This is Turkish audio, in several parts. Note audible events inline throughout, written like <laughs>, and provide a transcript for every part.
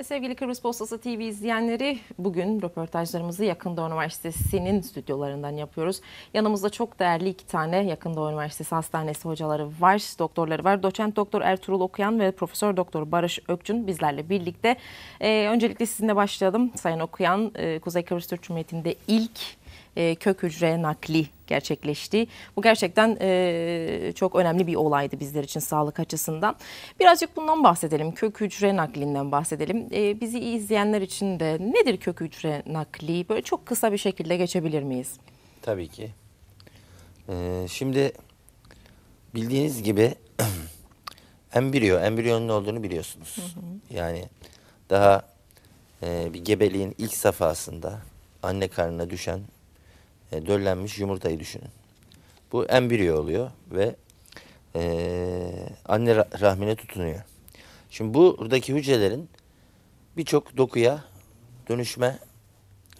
Ve sevgili Kıbrıs Postası TV izleyenleri bugün röportajlarımızı Yakın Doğu Üniversitesi'nin stüdyolarından yapıyoruz. Yanımızda çok değerli iki tane Yakın Doğu Üniversitesi Hastanesi hocaları var, doktorları var. Doçent Doktor Ertuğrul Okuyan ve Profesör Doktor Barış Ökçün bizlerle birlikte. Ee, öncelikle sizinle başlayalım. Sayın Okuyan, e, Kuzey Kıbrıs Türk Cumhuriyeti'nde ilk e, kök hücre nakli gerçekleşti. Bu gerçekten e, çok önemli bir olaydı bizler için sağlık açısından. Birazcık bundan bahsedelim. Kök hücre naklinden bahsedelim. E, bizi izleyenler için de nedir kök hücre nakli? Böyle çok kısa bir şekilde geçebilir miyiz? Tabii ki. Ee, şimdi bildiğiniz gibi <clears throat> embriyo, embriyonun olduğunu biliyorsunuz. Hı hı. Yani daha e, bir gebeliğin ilk safhasında anne karnına düşen e, döllenmiş yumurtayı düşünün. Bu embriyo oluyor ve e, anne rahmine tutunuyor. Şimdi buradaki hücrelerin birçok dokuya dönüşme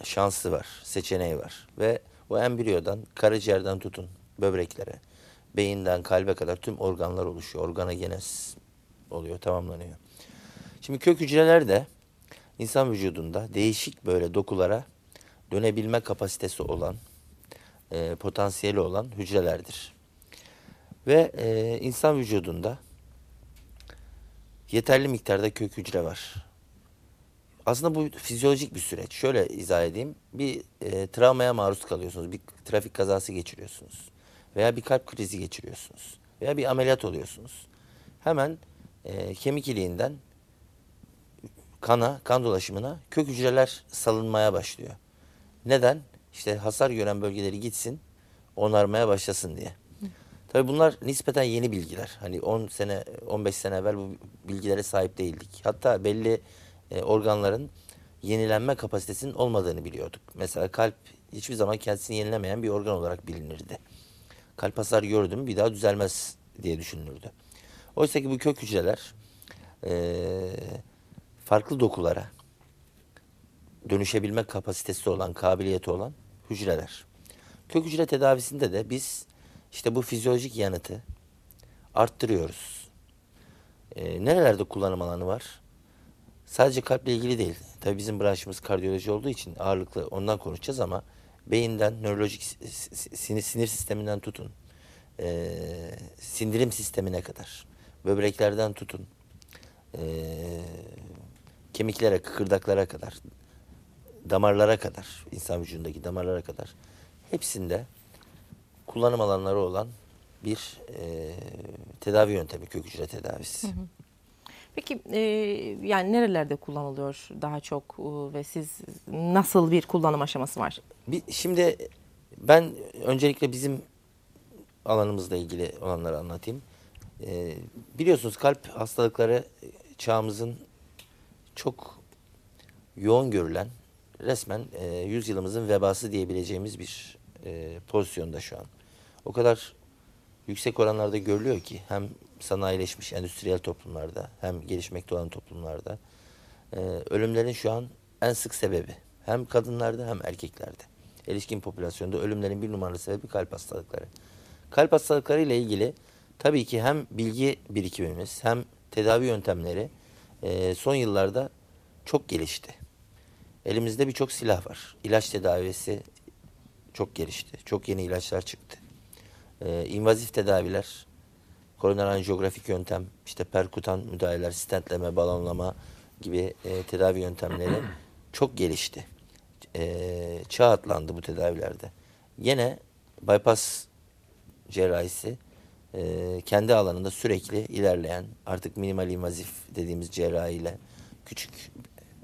şansı var, seçeneği var. Ve o embriyodan, karaciğerden tutun böbreklere, beyinden kalbe kadar tüm organlar oluşuyor. Organogenez oluyor, tamamlanıyor. Şimdi kök hücreler de insan vücudunda değişik böyle dokulara dönebilme kapasitesi olan e, potansiyeli olan hücrelerdir. Ve e, insan vücudunda yeterli miktarda kök hücre var. Aslında bu fizyolojik bir süreç. Şöyle izah edeyim. Bir e, travmaya maruz kalıyorsunuz. Bir trafik kazası geçiriyorsunuz. Veya bir kalp krizi geçiriyorsunuz. Veya bir ameliyat oluyorsunuz. Hemen e, kemik iliğinden kana, kan dolaşımına kök hücreler salınmaya başlıyor. Neden? İşte hasar gören bölgeleri gitsin, onarmaya başlasın diye. Tabii bunlar nispeten yeni bilgiler. Hani 10 sene, 15 sene evvel bu bilgilere sahip değildik. Hatta belli e, organların yenilenme kapasitesinin olmadığını biliyorduk. Mesela kalp hiçbir zaman kendisini yenilemeyen bir organ olarak bilinirdi. Kalp hasar gördü mü bir daha düzelmez diye düşünülürdü. Oysa ki bu kök hücreler e, farklı dokulara dönüşebilme kapasitesi olan, kabiliyeti olan hücreler. Kök hücre tedavisinde de biz işte bu fizyolojik yanıtı arttırıyoruz. E, nerelerde kullanım alanı var? Sadece kalple ilgili değil. Tabii bizim branşımız kardiyoloji olduğu için ağırlıklı ondan konuşacağız ama beyinden, nörolojik sinir, sisteminden tutun, e, sindirim sistemine kadar, böbreklerden tutun, e, kemiklere, kıkırdaklara kadar, damarlara kadar, insan vücudundaki damarlara kadar hepsinde kullanım alanları olan bir e, tedavi yöntemi kök hücre tedavisi. Hı hı. Peki e, yani nerelerde kullanılıyor daha çok e, ve siz nasıl bir kullanım aşaması var? Bir, şimdi ben öncelikle bizim alanımızla ilgili olanları anlatayım. E, biliyorsunuz kalp hastalıkları çağımızın çok yoğun görülen resmen e, yüzyılımızın vebası diyebileceğimiz bir e, pozisyonda şu an. O kadar yüksek oranlarda görülüyor ki hem sanayileşmiş endüstriyel toplumlarda hem gelişmekte olan toplumlarda e, ölümlerin şu an en sık sebebi hem kadınlarda hem erkeklerde. Erişkin popülasyonda ölümlerin bir numaralı sebebi kalp hastalıkları. Kalp hastalıkları ile ilgili tabii ki hem bilgi birikimimiz hem tedavi yöntemleri e, son yıllarda çok gelişti. Elimizde birçok silah var. İlaç tedavisi çok gelişti. Çok yeni ilaçlar çıktı. Ee, invazif tedaviler, koroner anjiyografik yöntem, işte perkutan müdahaleler, stentleme, balonlama gibi e, tedavi yöntemleri <clears throat> çok gelişti. E, çağ atlandı bu tedavilerde. Yine bypass cerrahisi e, kendi alanında sürekli ilerleyen artık minimal invazif dediğimiz cerrahiyle küçük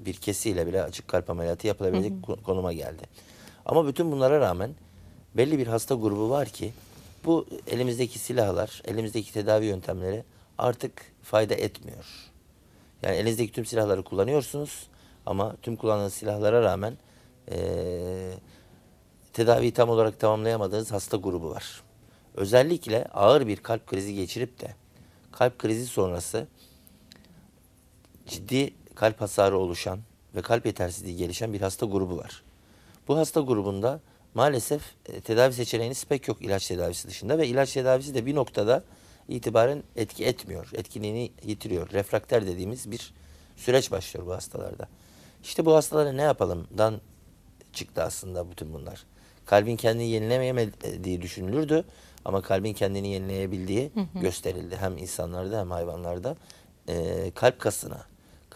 bir kesiyle bile açık kalp ameliyatı yapılabilecek hı hı. konuma geldi. Ama bütün bunlara rağmen belli bir hasta grubu var ki bu elimizdeki silahlar, elimizdeki tedavi yöntemleri artık fayda etmiyor. Yani elinizdeki tüm silahları kullanıyorsunuz ama tüm kullandığınız silahlara rağmen ee, tedaviyi tam olarak tamamlayamadığınız hasta grubu var. Özellikle ağır bir kalp krizi geçirip de kalp krizi sonrası ciddi kalp hasarı oluşan ve kalp yetersizliği gelişen bir hasta grubu var. Bu hasta grubunda maalesef e, tedavi seçeneğiniz pek yok ilaç tedavisi dışında ve ilaç tedavisi de bir noktada itibaren etki etmiyor. Etkinliğini yitiriyor. Refrakter dediğimiz bir süreç başlıyor bu hastalarda. İşte bu hastalara ne yapalımdan çıktı aslında bütün bunlar. Kalbin kendini yenilemeyemediği düşünülürdü ama kalbin kendini yenileyebildiği gösterildi. Hem insanlarda hem hayvanlarda Ee, kalp kasına,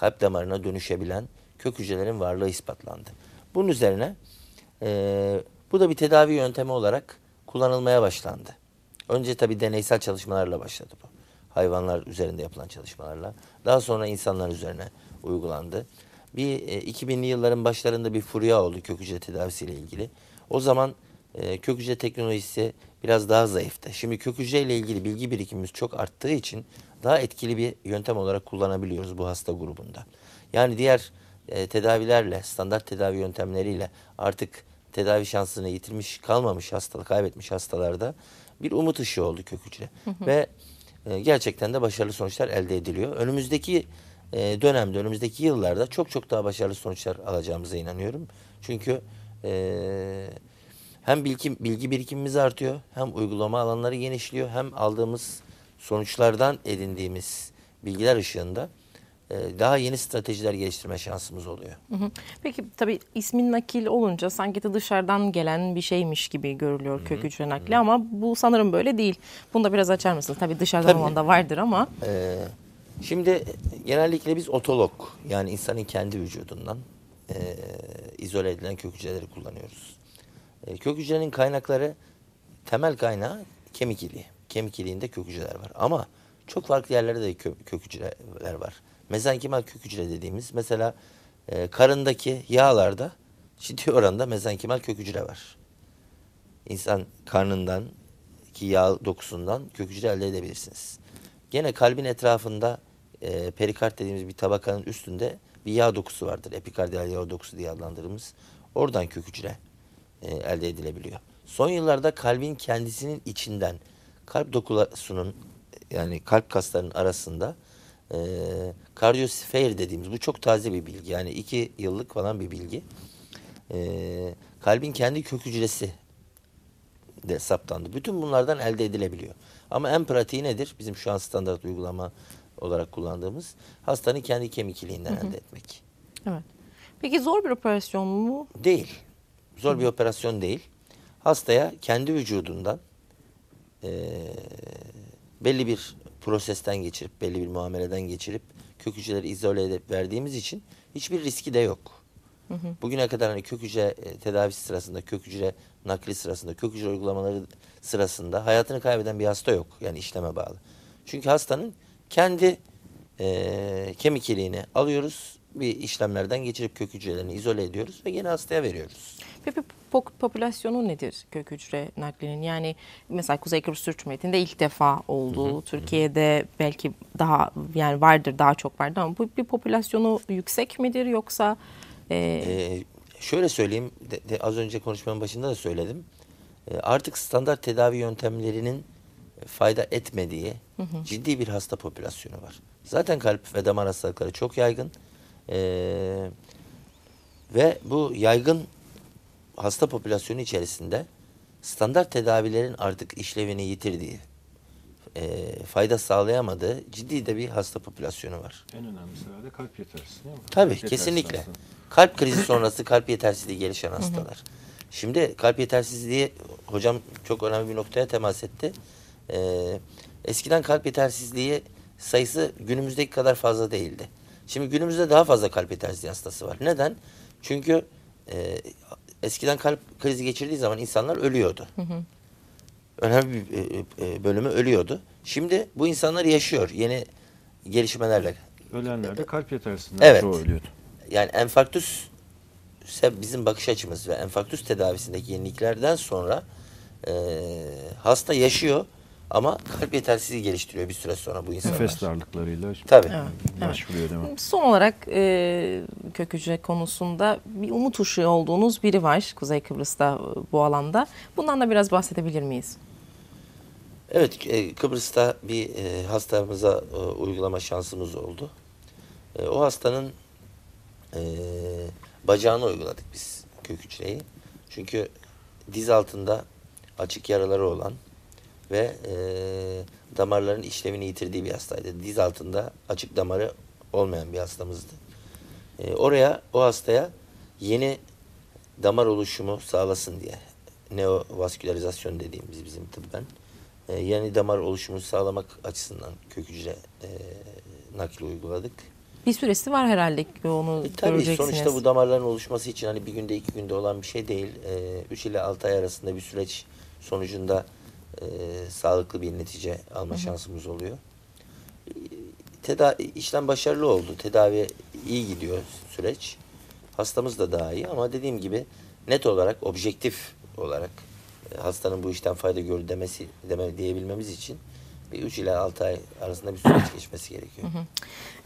kalp damarına dönüşebilen kök hücrelerin varlığı ispatlandı. Bunun üzerine ee, bu da bir tedavi yöntemi olarak kullanılmaya başlandı. Önce tabii deneysel çalışmalarla başladı bu. Hayvanlar üzerinde yapılan çalışmalarla. Daha sonra insanlar üzerine uygulandı. Bir e, 2000'li yılların başlarında bir furya oldu kök hücre tedavisiyle ilgili. O zaman e, kök hücre teknolojisi biraz daha zayıftı. Şimdi kök hücre ile ilgili bilgi birikimimiz çok arttığı için daha etkili bir yöntem olarak kullanabiliyoruz bu hasta grubunda. Yani diğer e, tedavilerle, standart tedavi yöntemleriyle artık tedavi şansını yitirmiş, kalmamış hastalık, kaybetmiş hastalarda bir umut ışığı oldu kök hücre. Ve e, gerçekten de başarılı sonuçlar elde ediliyor. Önümüzdeki e, dönemde, önümüzdeki yıllarda çok çok daha başarılı sonuçlar alacağımıza inanıyorum. Çünkü e, hem bilgi, bilgi birikimimiz artıyor, hem uygulama alanları genişliyor, hem aldığımız sonuçlardan edindiğimiz bilgiler ışığında e, daha yeni stratejiler geliştirme şansımız oluyor. Peki tabii ismin nakil olunca sanki de dışarıdan gelen bir şeymiş gibi görülüyor kök hücre nakli ama bu sanırım böyle değil. Bunu da biraz açar mısınız? Tabii dışarıdan Tabii. olan da vardır ama. Ee, şimdi genellikle biz otolog yani insanın kendi vücudundan e, izole edilen kök hücreleri kullanıyoruz. E, kök hücrenin kaynakları temel kaynağı kemik iliği. Kemik iliğinde kök hücreler var ama çok farklı yerlerde de kö- kök hücreler var. Mezenkimal kök hücre dediğimiz mesela e, karındaki yağlarda ciddi oranda mezenkimal kök hücre var. İnsan karnından ki yağ dokusundan kök hücre elde edebilirsiniz. Gene kalbin etrafında e, perikard dediğimiz bir tabakanın üstünde bir yağ dokusu vardır. Epikardiyal yağ dokusu diye adlandırdığımız. Oradan kök hücre e, elde edilebiliyor. Son yıllarda kalbin kendisinin içinden kalp dokusunun yani kalp kaslarının arasında e, kardiyosfer dediğimiz bu çok taze bir bilgi. Yani iki yıllık falan bir bilgi. E, kalbin kendi kök hücresi de saptandı. Bütün bunlardan elde edilebiliyor. Ama en pratiği nedir? Bizim şu an standart uygulama olarak kullandığımız hastanın kendi kemik iliğinden elde etmek. Evet. Peki zor bir operasyon mu? Değil. Zor bir operasyon değil. Hastaya kendi vücudundan eee, belli bir prosesten geçirip, belli bir muameleden geçirip kök hücreleri izole edip verdiğimiz için hiçbir riski de yok. Bugüne kadar hani kök hücre e, tedavisi sırasında, kök hücre nakli sırasında, kök hücre uygulamaları sırasında hayatını kaybeden bir hasta yok. Yani işleme bağlı. Çünkü hastanın kendi e, kemik iliğini alıyoruz, bir işlemlerden geçirip kök hücrelerini izole ediyoruz ve yine hastaya veriyoruz. Peki pop- popülasyonu nedir kök hücre naklinin? Yani mesela Kuzey Kıbrıs Türk Cumhuriyeti'nde ilk defa oldu. Türkiye'de belki daha yani vardır daha çok vardı ama bu bir popülasyonu yüksek midir yoksa e, Ee, şöyle söyleyeyim, de, de az önce konuşmanın başında da söyledim. Ee, artık standart tedavi yöntemlerinin fayda etmediği ciddi bir hasta popülasyonu var. Zaten kalp ve damar hastalıkları çok yaygın. Ee, ve bu yaygın hasta popülasyonu içerisinde standart tedavilerin artık işlevini yitirdiği, e, fayda sağlayamadığı ciddi de bir hasta popülasyonu var. En önemlisi herhalde kalp yetersizliği değil mi? Tabii Kalp kesinlikle. Kalp krizi sonrası kalp yetersizliği gelişen hastalar. Şimdi kalp yetersizliği hocam çok önemli bir noktaya temas etti. Ee, eskiden kalp yetersizliği sayısı günümüzdeki kadar fazla değildi. Şimdi günümüzde daha fazla kalp yetersizliği hastası var. Neden? Çünkü e, eskiden kalp krizi geçirdiği zaman insanlar ölüyordu. Önemli bir e, e, bölümü ölüyordu. Şimdi bu insanlar yaşıyor yeni gelişmelerle. Ölenler de kalp yetersizliğinden Evet. çoğu ölüyordu. Yani enfarktüs bizim bakış açımız ve enfarktüs tedavisindeki yeniliklerden sonra e, hasta yaşıyor ama kalp yetersizliği geliştiriyor bir süre sonra bu insanlar. Nefes darlıklarıyla Tabii. Evet, başvuruyor değil mi? Son olarak e, kök hücre konusunda bir umut ışığı olduğunuz biri var Kuzey Kıbrıs'ta e, bu alanda. Bundan da biraz bahsedebilir miyiz? Evet e, Kıbrıs'ta bir e, hastamıza e, uygulama şansımız oldu. E, o hastanın e, bacağına uyguladık biz kök hücreyi. Çünkü diz altında açık yaraları olan ve e, damarların işlevini yitirdiği bir hastaydı. Diz altında açık damarı olmayan bir hastamızdı. E, oraya o hastaya yeni damar oluşumu sağlasın diye neovaskülarizasyon dediğimiz bizim tıbben e, yeni damar oluşumu sağlamak açısından kök hücre e, nakli uyguladık. Bir süresi var herhalde onu E, tabii göreceksiniz. sonuçta bu damarların oluşması için hani bir günde iki günde olan bir şey değil. 3 ile 6 ay arasında bir süreç sonucunda e, sağlıklı bir netice alma şansımız oluyor. E, Tedavi, işlem başarılı oldu. Tedavi iyi gidiyor süreç. Hastamız da daha iyi ama dediğim gibi net olarak, objektif olarak e, hastanın bu işten fayda gördü demesi deme, diyebilmemiz için bir 3 ile 6 ay arasında bir süreç geçmesi gerekiyor.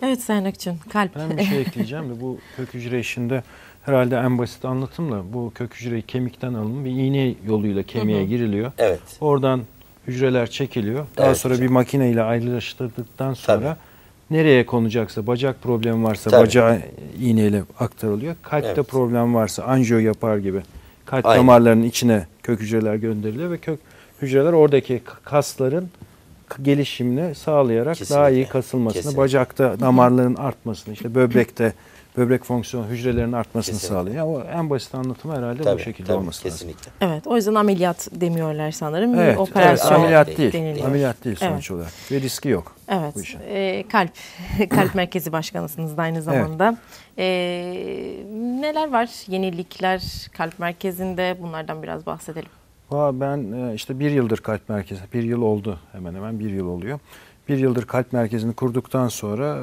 Evet Akçın, kalp. Ben bir şey <laughs> ekleyeceğim bu kök hücre işinde herhalde en basit anlatımla bu kök hücreyi kemikten alınıp bir iğne yoluyla kemiğe giriliyor. Evet. Oradan hücreler çekiliyor. Daha Evet sonra bir makine ile ayrıştırdıktan sonra Tabii. nereye konacaksa bacak problemi varsa Tabii. bacağa iğneyle aktarılıyor. Kalpte Evet. problem varsa anjiyo yapar gibi kalp Aynen. damarlarının içine kök hücreler gönderiliyor ve kök hücreler oradaki kasların gelişimini sağlayarak daha Kesinlikle. iyi kasılmasını, Kesinlikle. bacakta damarların artmasını, işte böbrekte böbrek fonksiyon hücrelerinin artmasını Kesinlikle. sağlıyor. Yani o en basit anlatımı herhalde bu Tabii, şekilde tabii, olması lazım. kesinlikle. Evet, o yüzden ameliyat demiyorlar sanırım. Evet, evet, operasyon ameliyat değil. deniliyor. Ameliyat değil Evet. sonuç olarak. Ve riski yok. Evet, bu işin. e, kalp <laughs> kalp merkezi başkanısınız da aynı zamanda. E, neler var yenilikler kalp merkezinde? Bunlardan biraz bahsedelim. Valla ben e, işte bir yıldır kalp merkezi, bir yıl oldu hemen hemen bir yıl oluyor. Bir yıldır kalp merkezini kurduktan sonra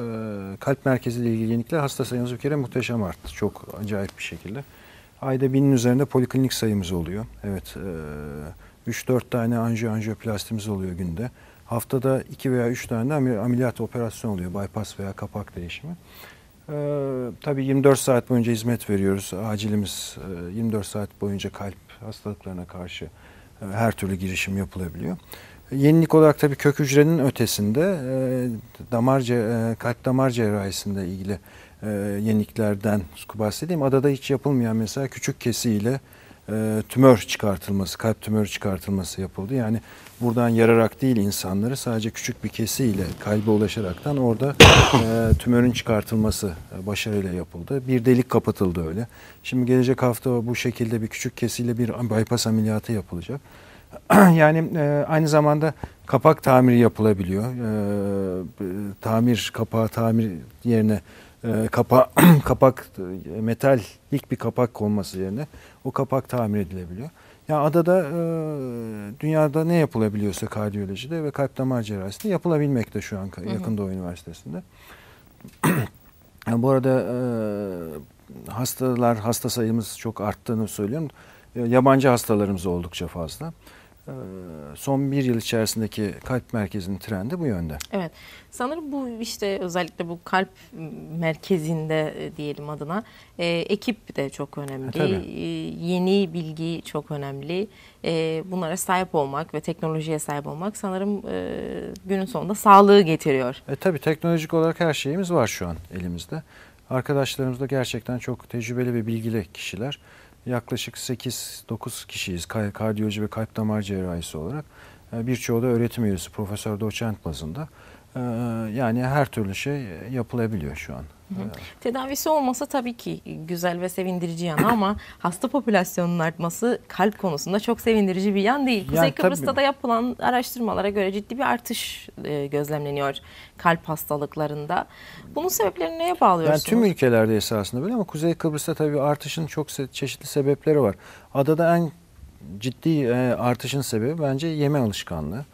e, kalp merkeziyle ilgili yenilikler hasta sayımız bir kere muhteşem arttı. Çok acayip bir şekilde. Ayda binin üzerinde poliklinik sayımız oluyor. Evet, e, 3-4 tane anjiyo anjiyoplastimiz oluyor günde. Haftada 2 veya 3 tane de amel- ameliyat operasyon oluyor. Bypass veya kapak değişimi. Ee, tabii 24 saat boyunca hizmet veriyoruz. Acilimiz e, 24 saat boyunca kalp hastalıklarına karşı e, her türlü girişim yapılabiliyor. E, Yenilik olarak tabii kök hücrenin ötesinde e, damar e, kalp damar cerrahisinde ilgili e, yeniliklerden bahsedeyim. Adada hiç yapılmayan mesela küçük kesiyle e, tümör çıkartılması, kalp tümörü çıkartılması yapıldı. Yani buradan yararak değil insanları sadece küçük bir kesiyle kalbe ulaşaraktan orada e, tümörün çıkartılması başarıyla yapıldı. Bir delik kapatıldı öyle. Şimdi gelecek hafta bu şekilde bir küçük kesiyle bir bypass ameliyatı yapılacak. <clears throat> yani e, aynı zamanda kapak tamiri yapılabiliyor. E, tamir kapağı tamir yerine e, kapa <clears throat> kapak e, metallik bir kapak konması yerine o kapak tamir edilebiliyor. Ya adada e, dünyada ne yapılabiliyorsa kardiyolojide ve kalp damar cerrahisinde yapılabilmekte şu an yakın Doğu Üniversitesi'nde. <clears throat> Yani bu arada e, hastalar hasta sayımız çok arttığını söylüyorum. E, Yabancı hastalarımız oldukça fazla. E, son bir yıl içerisindeki kalp merkezinin trendi bu yönde. Evet. Sanırım bu işte özellikle bu kalp merkezinde e, diyelim adına e, ekip de çok önemli. E. E, yeni bilgi çok önemli. E, bunlara sahip olmak ve teknolojiye sahip olmak sanırım e, günün sonunda sağlığı getiriyor. E tabii teknolojik olarak her şeyimiz var şu an elimizde. Arkadaşlarımız da gerçekten çok tecrübeli ve bilgili kişiler. Yaklaşık 8-9 kişiyiz kardiyoloji ve kalp damar cerrahisi olarak. E, Birçoğu da öğretim üyesi, profesör, doçent bazında. E, Yani her türlü şey yapılabiliyor şu an. E, Tedavisi olmasa tabii ki güzel ve sevindirici yanı ama hasta popülasyonunun artması kalp konusunda çok sevindirici bir yan değil. Kuzey Yani Kıbrıs'ta tabii. da yapılan araştırmalara göre ciddi bir artış e, gözlemleniyor kalp hastalıklarında. Bunun sebeplerini neye Yani bağlıyorsunuz? tüm ülkelerde esasında böyle ama Kuzey Kıbrıs'ta tabii artışın çok se- çeşitli sebepleri var. Adada en ciddi e, artışın sebebi bence yeme alışkanlığı.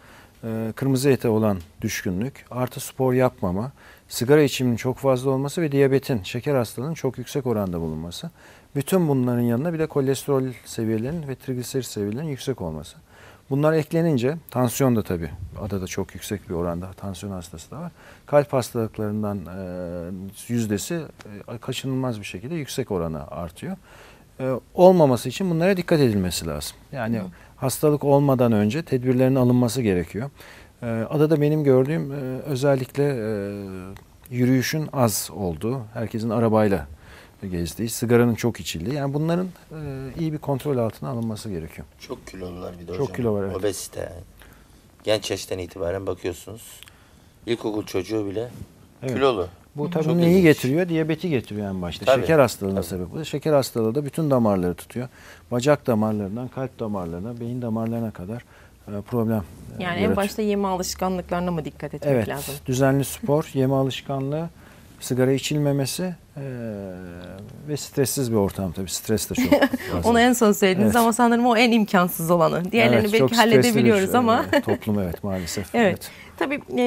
E, kırmızı ete olan düşkünlük, artı spor yapmama, sigara içiminin çok fazla olması ve diyabetin, şeker hastalığının çok yüksek oranda bulunması. Bütün bunların yanında bir de kolesterol seviyelerinin ve trigliserit seviyelerinin yüksek olması. Bunlar eklenince tansiyon da tabii adada çok yüksek bir oranda tansiyon hastası da var. Kalp hastalıklarından e, yüzdesi e, kaçınılmaz bir şekilde yüksek orana artıyor. E, olmaması için bunlara dikkat edilmesi lazım. Yani hastalık olmadan önce tedbirlerin alınması gerekiyor. E, adada benim gördüğüm e, özellikle e, yürüyüşün az olduğu, herkesin arabayla gezdiği, sigaranın çok içildiği. Yani bunların e, iyi bir kontrol altına alınması gerekiyor. Çok kilolular bir de Çok hocam. kilo var, evet. Obezite yani. Genç yaştan itibaren bakıyorsunuz. İlkokul çocuğu bile Evet. kilolu. Bu tabii Çok neyi ilginç. getiriyor? Diyabeti getiriyor en başta. Tabii, Şeker hastalığına tabii. sebep oluyor. Şeker hastalığı da bütün damarları tutuyor. Bacak damarlarından kalp damarlarına, beyin damarlarına kadar problem e, Yani en yaratıyor. başta yeme alışkanlıklarına mı dikkat etmek Evet, lazım? düzenli spor, <laughs> yeme alışkanlığı, sigara içilmemesi e, ve stressiz bir ortam tabii. Stres de çok. <laughs> Onu en son söylediniz Evet. ama sanırım o en imkansız olanı. Diğerlerini Evet, belki stresli bir, halledebiliyoruz ama. e, toplum evet maalesef. <laughs> evet. Tabii e,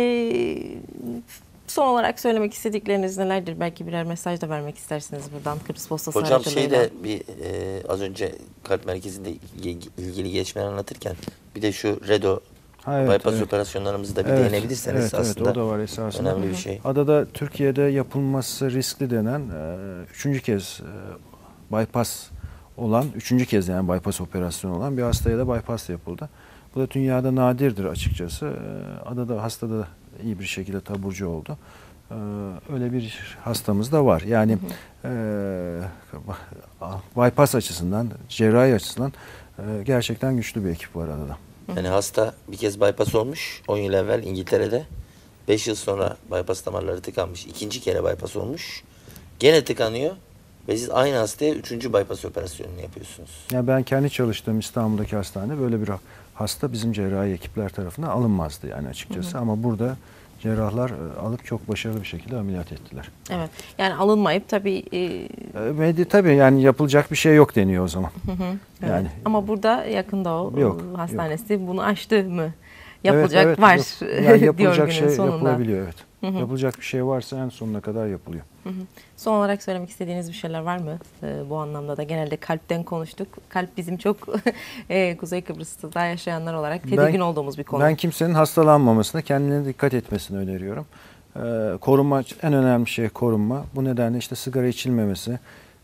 son olarak söylemek istedikleriniz nelerdir? Belki birer mesaj da vermek istersiniz buradan Kıbrıs Postası Hocam aracılığıyla. şeyde bir e, az önce kalp merkezinde ilgi- ilgili gelişmeleri anlatırken bir de şu redo Ha, evet, bypass evet. operasyonlarımızı da bir Evet, değinebilirseniz evet, aslında Evet, o da var esasında. önemli bir şey. Adada Türkiye'de yapılması riskli denen e, üçüncü kez e, bypass olan, üçüncü kez yani bypass operasyonu olan bir hastaya da bypass yapıldı. Bu da dünyada nadirdir açıkçası. E, adada hastada da iyi bir şekilde taburcu oldu. E, öyle bir hastamız da var. Yani e, bypass açısından, cerrahi açısından e, gerçekten güçlü bir ekip var adada. Yani hasta bir kez bypass olmuş 10 yıl evvel İngiltere'de. 5 yıl sonra bypass damarları tıkanmış. ikinci kere bypass olmuş. Gene tıkanıyor. Ve siz aynı hastaya üçüncü bypass operasyonunu yapıyorsunuz. Ya ben kendi çalıştığım İstanbul'daki hastanede böyle bir hasta bizim cerrahi ekipler tarafından alınmazdı yani açıkçası. Ama burada cerrahlar e, alıp çok başarılı bir şekilde ameliyat ettiler. Evet. Yani alınmayıp tabii e, E, tabii yani yapılacak bir şey yok deniyor o zaman. evet. Yani ama burada yakında o Yok, hastanesi bunu aştı mı? Yapılacak Evet, evet, var yok. <laughs> Yani diyor yapılacak günün şey sonunda. yapılabiliyor evet. Yapılacak bir şey varsa en sonuna kadar yapılıyor. Son olarak söylemek istediğiniz bir şeyler var mı? Ee, bu anlamda da genelde kalpten konuştuk. Kalp bizim çok <laughs> e, Kuzey Kıbrıs'ta yaşayanlar olarak tedirgin olduğumuz bir konu. Ben kimsenin hastalanmamasına, kendine dikkat etmesini öneriyorum. Ee, korunma en önemli şey korunma. Bu nedenle işte sigara içilmemesi,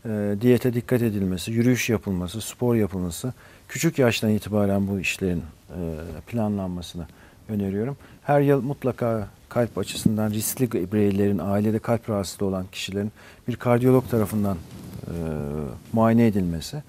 e, diyete dikkat edilmesi, yürüyüş yapılması, spor yapılması, küçük yaştan itibaren bu işlerin e, planlanmasını öneriyorum. Her yıl mutlaka kalp açısından riskli bireylerin, ailede kalp rahatsızlığı olan kişilerin bir kardiyolog tarafından e, muayene edilmesi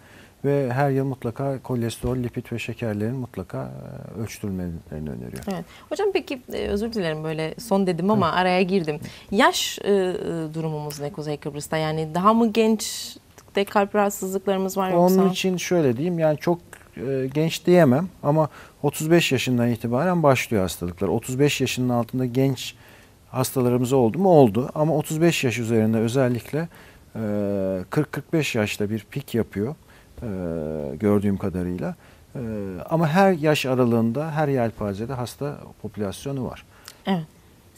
ve her yıl mutlaka kolesterol, lipid ve şekerlerin mutlaka e, ölçtürülmelerini öneriyorum. Evet. Hocam peki özür dilerim böyle son dedim ama araya girdim. Yaş e, durumumuz ne Kuzey Kıbrıs'ta? Yani daha mı genç de kalp rahatsızlıklarımız var yoksa? Onun için şöyle diyeyim yani çok genç diyemem ama 35 yaşından itibaren başlıyor hastalıklar. 35 yaşının altında genç hastalarımız oldu mu? Oldu ama 35 yaş üzerinde özellikle e, 40-45 yaşta bir pik yapıyor e, gördüğüm kadarıyla. E, ama her yaş aralığında her yelpazede hasta popülasyonu var. Evet.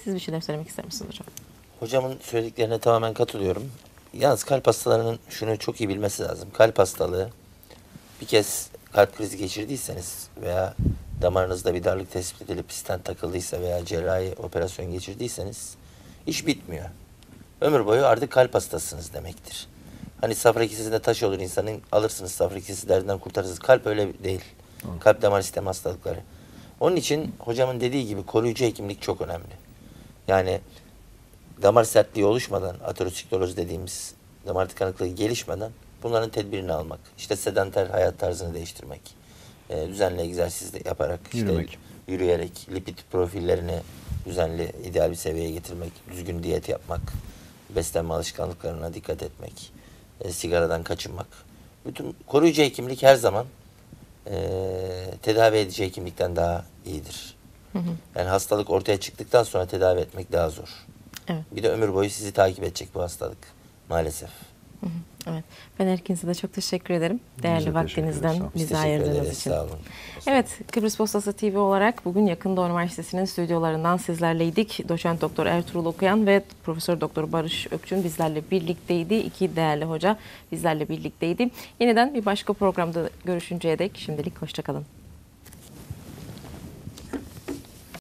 Siz bir şeyler söylemek ister misiniz hocam? Hocamın söylediklerine tamamen katılıyorum. Yalnız kalp hastalarının şunu çok iyi bilmesi lazım. Kalp hastalığı bir kez kalp krizi geçirdiyseniz veya damarınızda bir darlık tespit edilip stent takıldıysa veya cerrahi operasyon geçirdiyseniz iş bitmiyor. Ömür boyu artık kalp hastasınız demektir. Hani safra kesesinde taş olur insanın alırsınız safra kesesi derdinden kurtarırsınız. Kalp öyle değil. Kalp damar sistemi hastalıkları. Onun için hocamın dediği gibi koruyucu hekimlik çok önemli. Yani damar sertliği oluşmadan, ateroskleroz dediğimiz damar tıkanıklığı gelişmeden bunların tedbirini almak. İşte sedanter hayat tarzını değiştirmek. e, düzenli egzersiz de yaparak, işte Yürümek. yürüyerek, lipid profillerini düzenli, ideal bir seviyeye getirmek, düzgün diyet yapmak, beslenme alışkanlıklarına dikkat etmek, e, sigaradan kaçınmak. Bütün koruyucu hekimlik her zaman e, tedavi edici hekimlikten daha iyidir. Yani hastalık ortaya çıktıktan sonra tedavi etmek daha zor. Evet. Bir de ömür boyu sizi takip edecek bu hastalık maalesef. Evet. Ben herkese de çok teşekkür ederim. Değerli ederiz, vaktinizden bize ayırdığınız için. Sağ olun. Evet, Kıbrıs Postası TV olarak bugün Yakın Doğu Üniversitesi'nin stüdyolarından sizlerleydik. Doçent Doktor Ertuğrul Okuyan ve Profesör Doktor Barış Ökçün bizlerle birlikteydi. İki değerli hoca bizlerle birlikteydi. Yeniden bir başka programda görüşünceye dek şimdilik hoşçakalın.